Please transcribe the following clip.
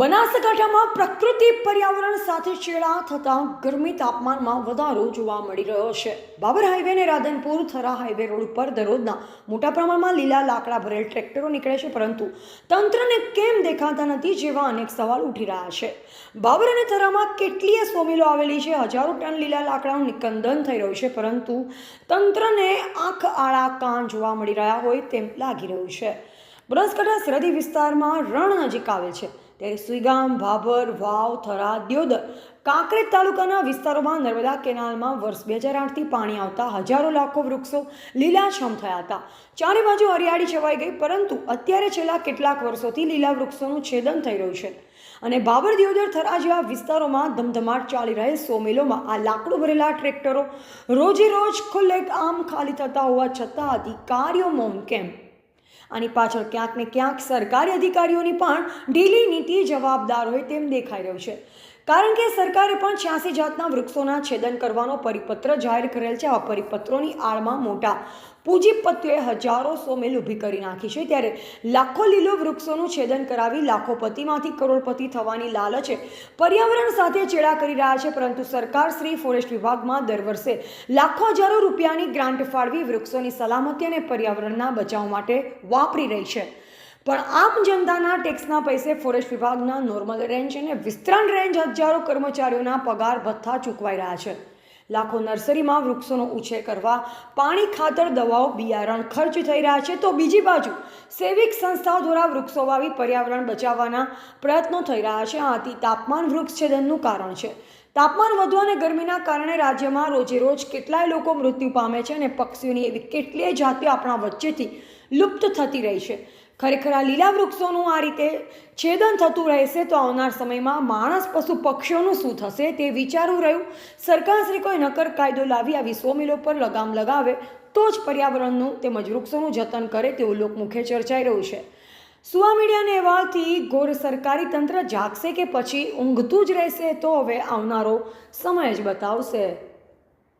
બનાસકાંઠામાં પ્રકૃતિ પર્યાવરણ સાથે ચેડા થતાં ગરમી તાપમાનમાં વધારો જોવા મળી રહ્યો છે. બાબર હાઈવે અને રાધનપુર થરા હાઈવે રોડ ઉપર દરરોજના મોટા પ્રમાણમાં લીલા લાકડા ભરેલ ટ્રેક્ટરો નીકળે છે, પરંતુ તંત્રને કેમ દેખાતા નથી જેવા અનેક સવાલ ઉઠી રહ્યા છે. બાબર અને થરામાં કેટલીય સોમિલો આવેલી છે. હજારો ટન લીલા લાકડાનું નિકંદન થઈ રહ્યું છે, પરંતુ તંત્રને આંખ આળા કાન જોવા મળી રહ્યા હોય તેમ લાગી રહ્યું છે. બનાસકાંઠા સરહદી વિસ્તારમાં રણ નજીક આવે છે. ત્યારે સુઈગામ, ભાભર, વાવ થરા દિયોદર, કાંકરેજ તાલુકાના વિસ્તારોમાં નર્મદા કેનાલમાં વર્ષ બે હજાર આઠથી પાણી આવતા હજારો લાખો વૃક્ષો લીલાછમ થયા હતા. ચારે બાજુ હરિયાળી છવાઈ ગઈ, પરંતુ અત્યારે છેલ્લા કેટલાક વર્ષોથી લીલા વૃક્ષોનું છેદન થઈ રહ્યું છે. અને બાબર દિયોદર થરા જેવા વિસ્તારોમાં ધમધમાટ ચાલી રહેલ સો મિલોમાં આ લાકડું ભરેલા ટ્રેક્ટરો રોજે રોજ ખુલ્લેક આમ ખાલી થતા હોવા છતાં અધિકારીઓ મૌન કેમ? આની પાછળ ક્યાંક ને ક્યાંક સરકારી અધિકારીઓની પણ ઢીલી નીતિ જવાબદાર હોય તેમ દેખાઈ રહ્યું છે. કારણ કે સરકારે પણ છ્યાસી જાતના વૃક્ષોના છેદન કરવાનો પરિપત્ર જાહેર કરેલ છે. આ પરિપત્રોની આડમાં મોટા પૂંજીપતિઓએ હજારો સો મેલ ઊભી કરી નાખી છે. ત્યારે લાખો લીલો વૃક્ષોનું છેદન કરાવી લાખોપતિમાંથી કરોડપતિ થવાની લાલચે પર્યાવરણ સાથે ચેડા કરી રહ્યા છે. પરંતુ સરકાર શ્રી ફોરેસ્ટ વિભાગમાં દર વર્ષે લાખો હજારો રૂપિયાની ગ્રાન્ટ ફાળવી વૃક્ષોની સલામતી અને પર્યાવરણના બચાવ માટે વાપરી રહી છે. પણ આમ જનતાના ટેક્સના પૈસે ફોરેસ્ટ વિભાગના નોર્મલ રેન્જ અને વિસ્તરણ રેન્જ હજારો કર્મચારીઓના પગાર ભથ્થા ચૂકવાઈ રહ્યા છે. લાખો નર્સરીમાં વૃક્ષોનો ઉછેર કરવા પાણી, ખાતર, દવાઓ, બિયારણ ખર્ચ થઈ રહ્યા છે. તો બીજી બાજુ, સેવિક સંસ્થાઓ દ્વારા વૃક્ષો વાવી પર્યાવરણ બચાવવાના પ્રયત્નો થઈ રહ્યા છે. આથી તાપમાન વૃક્ષછેદનનું કારણ છે. તાપમાન વધુ અને ગરમીના કારણે રાજ્યમાં રોજેરોજ કેટલાય લોકો મૃત્યુ પામે છે અને પક્ષીઓની એવી કેટલીય જાતિઓ આપણા વચ્ચેથી લુપ્ત થતી રહી છે. ખરેખર આ લીલા વૃક્ષોનું આ રીતે છેદન થતું રહેશે તો આવનાર સમયમાં માણસ, પશુ, પક્ષીઓનું શું થશે તે વિચારવું રહ્યું. સરકારશ્રી કોઈ નકર કાયદો લાવી આવી સો પર લગામ લગાવે તો જ પર્યાવરણનું તેમજ વૃક્ષોનું જતન કરે તેવું લોકમુખે ચર્ચાઈ રહ્યું છે. સુવા મીડિયાને અહેવાલથી ઘોર સરકારી તંત્ર જાગશે કે પછી ઊંઘતું જ રહેશે તો હવે આવનારો સમય જ બતાવશે.